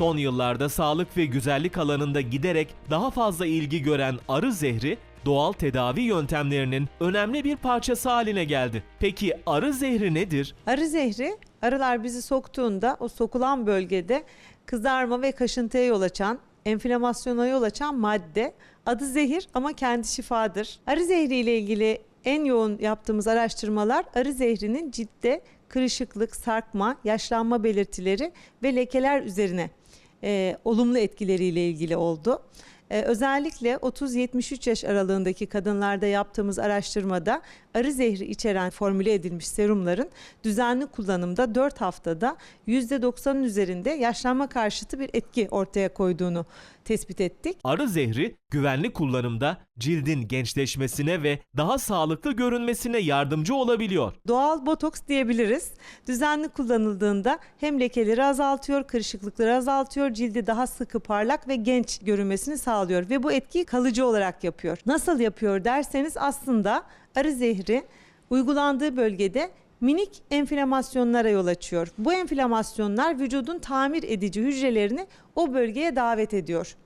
Son yıllarda sağlık ve güzellik alanında giderek daha fazla ilgi gören arı zehri doğal tedavi yöntemlerinin önemli bir parçası haline geldi. Peki arı zehri nedir? Arı zehri, arılar bizi soktuğunda o sokulan bölgede kızarma ve kaşıntıya yol açan, enflamasyona yol açan madde. Adı zehir ama kendi şifadır. Arı zehri ile ilgili en yoğun yaptığımız araştırmalar arı zehrinin ciltte kırışıklık, sarkma, yaşlanma belirtileri ve lekeler üzerine e, olumlu etkileriyle ilgili oldu. Ee, özellikle 30-73 yaş aralığındaki kadınlarda yaptığımız araştırmada arı zehri içeren formüle edilmiş serumların düzenli kullanımda 4 haftada %90'ın üzerinde yaşlanma karşıtı bir etki ortaya koyduğunu tespit ettik. Arı zehri güvenli kullanımda cildin gençleşmesine ve daha sağlıklı görünmesine yardımcı olabiliyor. Doğal botoks diyebiliriz. Düzenli kullanıldığında hem lekeleri azaltıyor, kırışıklıkları azaltıyor, cildi daha sıkı, parlak ve genç görünmesini sağlıyor ve bu etkiyi kalıcı olarak yapıyor. Nasıl yapıyor derseniz aslında arı zehri uygulandığı bölgede minik enflamasyonlara yol açıyor. Bu enflamasyonlar vücudun tamir edici hücrelerini o bölgeye davet ediyor.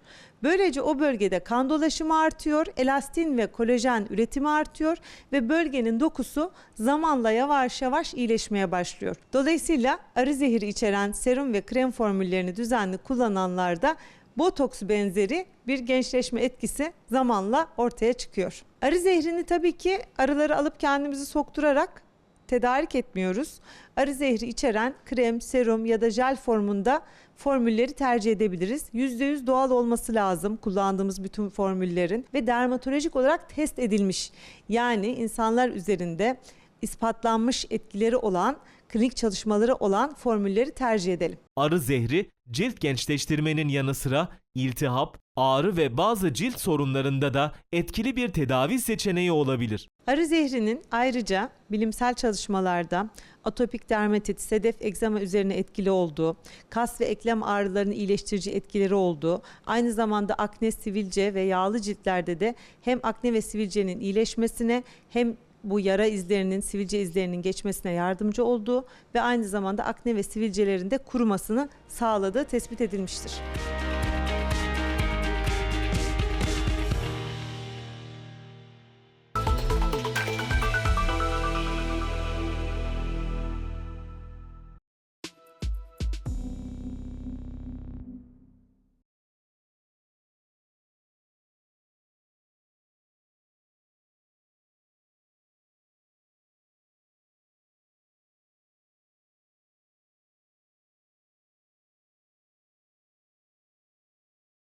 Böylece o bölgede kan dolaşımı artıyor, elastin ve kolajen üretimi artıyor ve bölgenin dokusu zamanla yavaş yavaş iyileşmeye başlıyor. Dolayısıyla arı zehri içeren serum ve krem formüllerini düzenli kullananlarda botoks benzeri bir gençleşme etkisi zamanla ortaya çıkıyor. Arı zehrini tabii ki arıları alıp kendimizi sokturarak tedarik etmiyoruz. Arı zehri içeren krem, serum ya da jel formunda formülleri tercih edebiliriz. %100 doğal olması lazım kullandığımız bütün formüllerin ve dermatolojik olarak test edilmiş. Yani insanlar üzerinde ispatlanmış etkileri olan, klinik çalışmaları olan formülleri tercih edelim. Arı zehri cilt gençleştirmenin yanı sıra iltihap, ağrı ve bazı cilt sorunlarında da etkili bir tedavi seçeneği olabilir. Arı zehrinin ayrıca bilimsel çalışmalarda atopik dermatit, sedef egzama üzerine etkili olduğu, kas ve eklem ağrılarını iyileştirici etkileri olduğu, aynı zamanda akne, sivilce ve yağlı ciltlerde de hem akne ve sivilcenin iyileşmesine hem bu yara izlerinin, sivilce izlerinin geçmesine yardımcı olduğu ve aynı zamanda akne ve sivilcelerin de kurumasını sağladığı tespit edilmiştir.